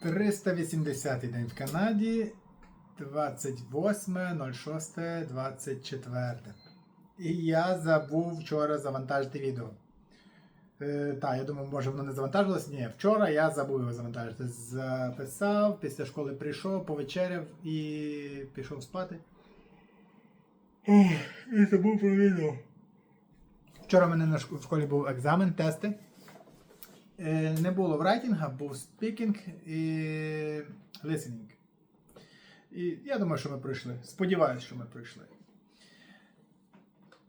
380 день в Канаді, 28.06.24. І я забув вчора завантажити відео. Е, так, я думаю, може воно не завантажилось. Ні, вчора я забув його завантажити. Записав, після школи прийшов, повечеряв і пішов спати. Ох, І забув про відео. Вчора в мене в школі був екзамен, тести. Е, Не було врайтінга, був спікінг і listening. І я думаю, що ми пройшли. Сподіваюсь, що ми пройшли.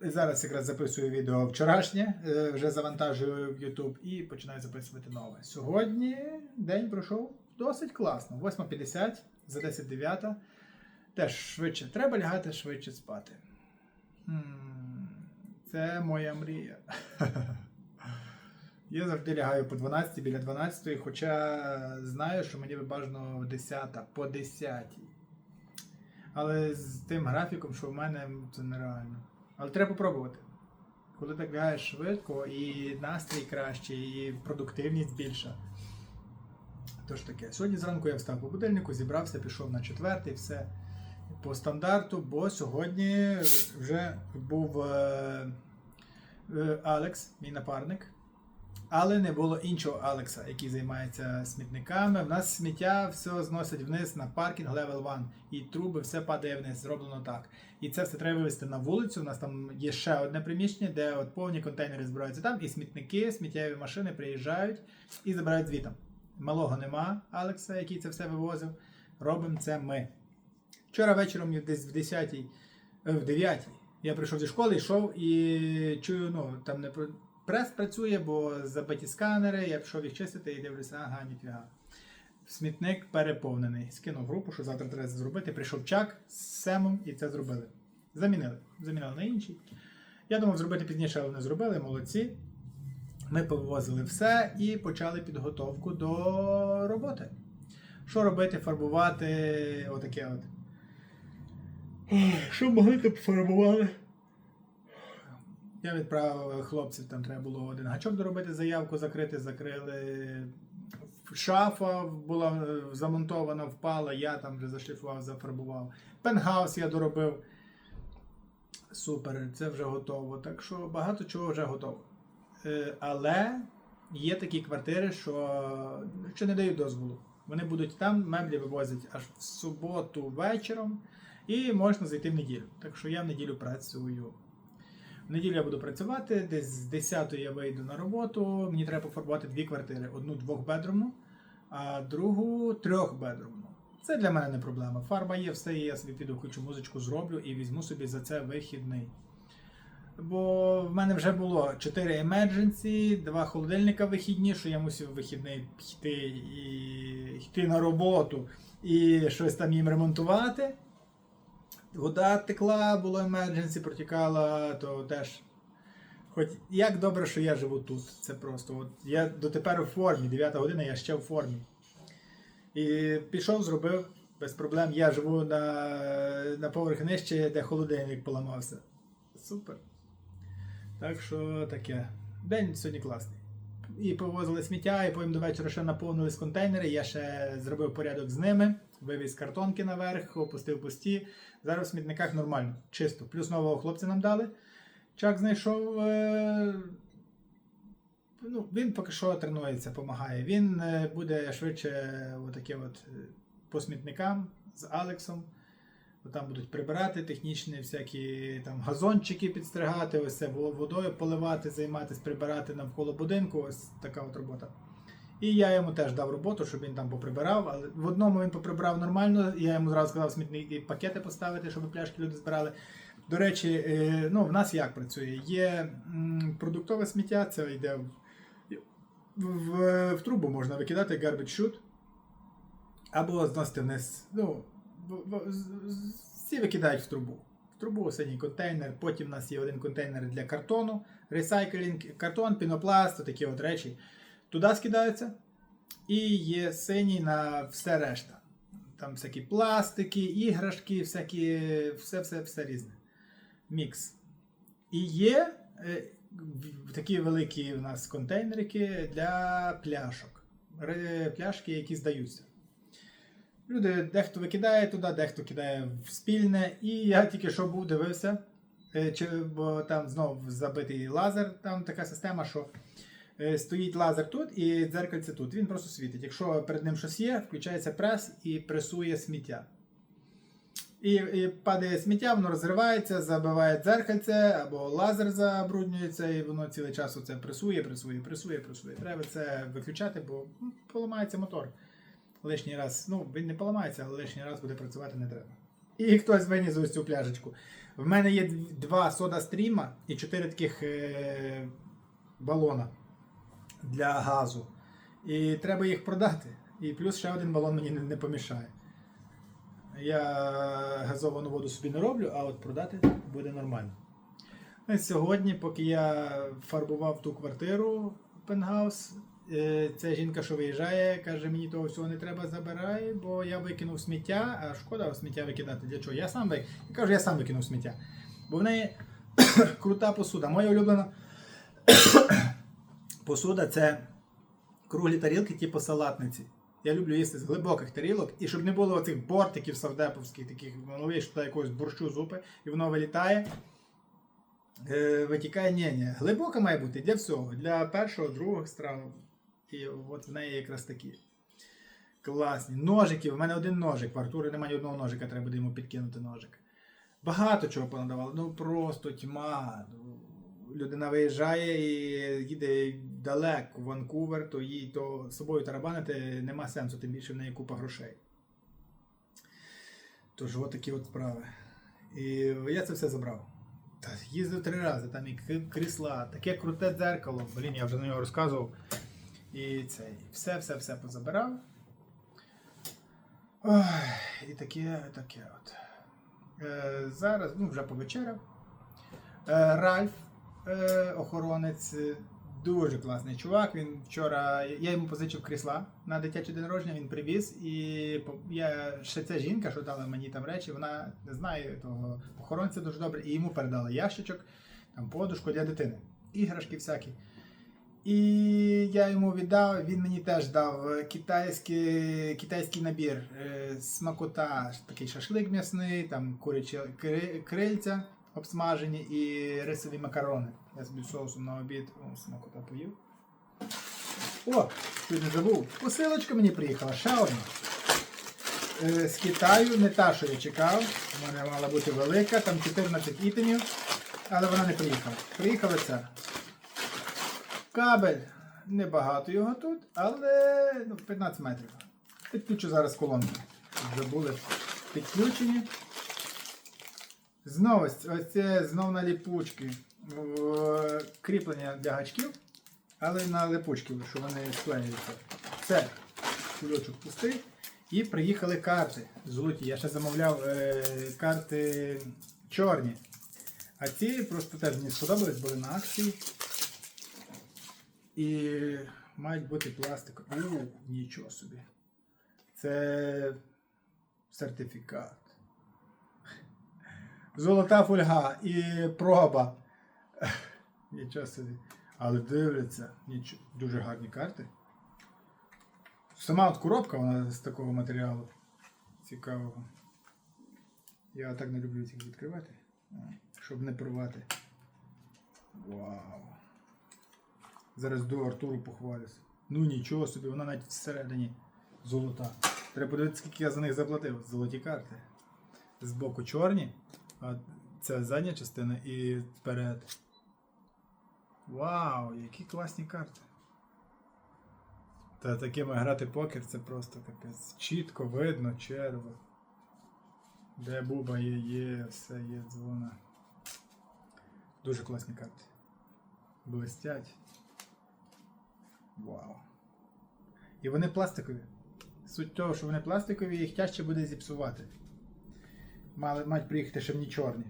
Зараз якраз записую відео вчорашнє, е, вже завантажую в YouTube і починаю записувати нове. Сьогодні день пройшов досить класно. 8.50 за 10.09. Теж швидше. Треба лягати швидше спати. Це моя мрія. Я завжди лягаю по 12 біля 12, хоча знаю, що мені би бажано 10 по 10. Але з тим графіком, що в мене, це нереально. Але треба попробувати. Коли так лягаєш швидко, і настрій кращий, і продуктивність більша. Тож таке. Сьогодні зранку я встав по будильнику, зібрався, пішов на четвертий, все по стандарту, бо сьогодні вже був е, е, Алекс, мій напарник. Але не було іншого Алекса, який займається смітниками. В нас сміття все зносить вниз на паркінг Level 1. І труби, все падає вниз, зроблено так. І це все треба вивезти на вулицю. У нас там є ще одне приміщення, де от повні контейнери збираються там, і смітники, сміттєві машини приїжджають і забирають звітом. Малого нема Алекса, який це все вивозив. Робимо це ми. Вчора вечором десь в 10 е, в 9 я прийшов зі школи, йшов і чую, ну там не прес працює, бо забиті сканери, я пішов їх чистити і дивлюся, ага, ніфіга. Смітник переповнений. Скинув групу, що завтра треба зробити. Прийшов чак з семом і це зробили. Замінили. Замінили на інший. Я думав зробити пізніше, але не зробили. Молодці. Ми повозили все і почали підготовку до роботи. Що робити? Фарбувати отаке от. Що могли то пофарбували? Я відправив хлопців, там треба було один гачок доробити, заявку закрити, закрили. Шафа була е, замонтована, впала, я там вже зашліфував, зафарбував. Пентгаус я доробив. Супер, це вже готово. Так що багато чого вже готово. Е, Але є такі квартири, що, що не дають дозволу. Вони будуть там, меблі вивозять аж в суботу вечором, і можна зайти в неділю. Так що я в неділю працюю. Неділю я буду працювати, десь з 10 я вийду на роботу. Мені треба пофарбувати дві квартири: одну двохбедрумну, а другу трьохбедрумну. Це для мене не проблема. Фарба є, все є, я собі піду хочу музичку зроблю і візьму собі за це вихідний. Бо в мене вже було 4 емердженсі, 2 холодильника вихідні, що я мусив вихідний йти і йти на роботу і щось там їм ремонтувати. Вода текла, було емердженсі, протікала, то теж. Хоч як добре, що я живу тут. Це просто. От я дотепер у формі, 9 година, я ще в формі. І пішов, зробив без проблем. Я живу на, на поверх нижче, де холодильник поламався. Супер. Так що таке. День сьогодні класний. І повозили сміття, і потім до вечора ще наповнились контейнери. Я ще зробив порядок з ними, вивіз картонки наверх, опустив пусті. Зараз в смітниках нормально, чисто. Плюс нового хлопця нам дали. Чак знайшов. Е... Ну, він поки що тренується, допомагає. Він е, буде швидше отаке от е, по смітникам з Алексом. Там будуть прибирати технічні всякі там газончики підстригати, ось це во- водою поливати, займатися, прибирати навколо будинку. Ось така от робота. І я йому теж дав роботу, щоб він там поприбирав. Але в одному він поприбирав нормально. Я йому зразу сказав смітники пакети поставити, щоб пляшки люди збирали. До речі, е, ну, в нас як працює? Є продуктове сміття, це йде в, в, в трубу можна викидати garbage chute, або зносити вниз. Ну, всі викидають в трубу. В трубу синій контейнер, потім у нас є один контейнер для картону, ресайклінг, картон, пінопласт, такі от речі. Туди скидаються. І є синій на все решта. Там всякі пластики, іграшки, всякі, все, все, все різне. Мікс. І є е, такі великі у нас контейнерики для пляшок. Пляшки, які здаються. Люди дехто викидає туди, дехто кидає в спільне. І я тільки що був дивився, е, бо там знов забитий лазер, там така система, що стоїть лазер тут і дзеркальце тут. Він просто світить. Якщо перед ним щось є, включається прес і пресує сміття. І, і падає сміття, воно розривається, забиває дзеркальце, або лазер забруднюється, і воно цілий час оце пресує, пресує, пресує, пресує. Треба це виключати, бо ну, поламається мотор. Лишній раз, ну, він не поламається, але лишній раз буде працювати не треба. І хтось виніс ось цю пляшечку. В мене є два сода стріма і чотири таких е- балона для газу. І треба їх продати. І плюс ще один балон мені не, помішає. Я газовану воду собі не роблю, а от продати буде нормально. Ну, і Сьогодні, поки я фарбував ту квартиру пентгаус, е, ця жінка, що виїжджає, каже, мені того всього не треба забирай, бо я викинув сміття, а шкода сміття викидати. Для чого? Я сам ви... я кажу, я сам викинув сміття. Бо в неї крута посуда. Моя улюблена посуда це круглі тарілки, типу салатниці. Я люблю їсти з глибоких тарілок, і щоб не було оцих бортиків савдеповських, таких голови, що якогось борщу зупи, і воно вилітає. Е, витікає, ні, ні. Глибока має бути для всього. Для першого, другого страв. І от в неї якраз такі. Класні. Ножики. В мене один ножик. В Артури немає одного ножика, треба буде йому підкинути ножик. Багато чого понадавали. Ну просто тьма. Людина виїжджає і їде далеко в Ванкувер, то їй то собою тарабанити нема сенсу, тим більше в неї купа грошей. Тож от такі от справи. І я це все забрав. Та їздив три рази, там і крісла, таке круте дзеркало. Блін, я вже на нього розказував. І цей, все, все, все позабирав. Ой, і таке, таке от. Е, зараз, ну, вже повечеряв. Е, Ральф, е, охоронець, дуже класний чувак. Він вчора. Я йому позичив крісла на дитячий день народження, він привіз. І я ще ця жінка, що дала мені там речі, вона не знає того охоронця дуже добре, і йому передали ящичок, там подушку для дитини, іграшки всякі. І я йому віддав, він мені теж дав китайський, китайський набір, е, смакота, такий шашлик м'ясний, там курячі кри- крильця обсмажені і рисові макарони. Я собі соусом на обід смакота поїв. О, чуть не забув. Посилочка мені приїхала, ще одна. Е, з Китаю, не та, що я чекав. Мене мала бути велика, там 14 ітемів, але вона не приїхала. Приїхала ця. Кабель. Небагато його тут, але ну, 15 метрів. Підключу зараз колонки. Вже були підключені. Знову ось це знов на ліпучки. В- Кріплення для гачків, але на липучки, що вони склеюються. Все, кульочок пустий. І приїхали карти золоті. Я ще замовляв е, карти чорні. А ці просто теж мені сподобались, були на акції. І мають бути пластикові. Нічого собі. Це сертифікат. Золота фольга і проба. Нічого собі. Але дивляться, нічого. дуже гарні карти. Сама от коробка вона з такого матеріалу. Цікавого. Я так не люблю їх відкривати, щоб не порвати. Вау. Зараз до Артуру похвалюсь. Ну нічого собі, вона навіть всередині золота. Треба подивитися, скільки я за них заплатив. Золоті карти. Збоку чорні, а це задня частина і вперед. Вау, які класні карти. Та такими грати покер це просто капець. Чітко видно, черво. Де буба є, є, все є дзвона. Дуже класні карти. Блистять. Вау. І вони пластикові. Суть того, що вони пластикові, їх тяжче буде зіпсувати. Мали, мають приїхати ще в чорні.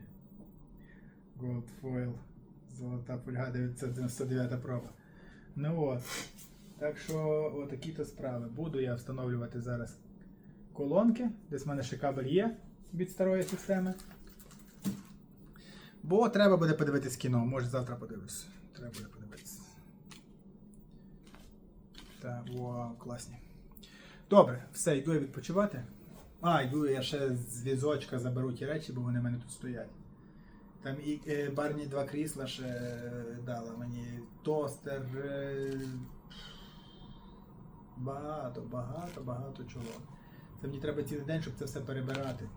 Gold Foil. Золота фольга 999 проба. Ну от. Так що отакі то справи. Буду я встановлювати зараз колонки. Десь в мене ще кабель є від старої системи. Бо треба буде подивитись кіно. Може завтра подивлюсь. Треба буде подивитись. Так, вау, класні. Добре, все, йду я відпочивати. А, йду, я ще з візочка заберу ті речі, бо вони в мене тут стоять. Там і е, барні два крісла ще е, дала мені тостер. Е, багато, багато, багато чого. Це мені треба цілий день, щоб це все перебирати.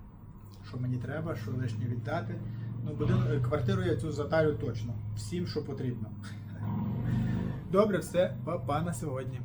Що мені треба, що лишнє віддати. Ну, будин- квартиру я цю затарю точно. Всім, що потрібно. Добре, все, па-па на сьогодні.